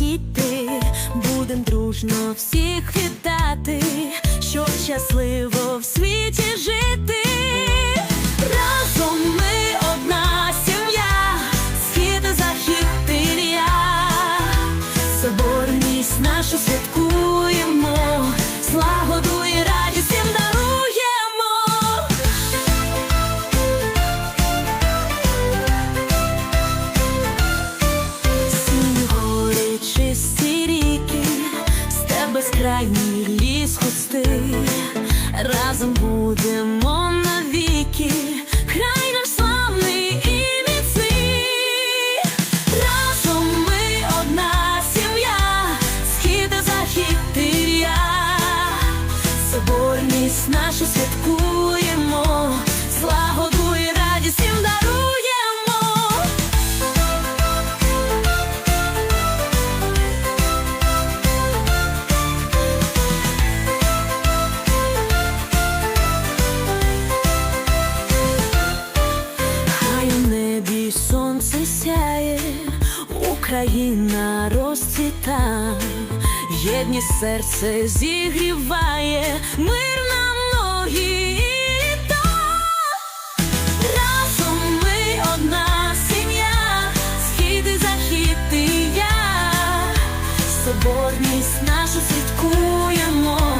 діти, будем дружно всіх вітати, щоб щасливо в світі жити. Разом ми одна сім'я, схід і захід ти соборність нашу святкуємо, злагоду і радість безкрайній ліс густий, разом будемо навіки, край наш славний і міцний. Разом ми одна сім'я, схід і захід я. Соборність нашу святкуємо, Україна розцвіта, єдність серце зігріває, мир на ноги разом ми одна сім'я, схід захід я, соборність нашу святкуємо.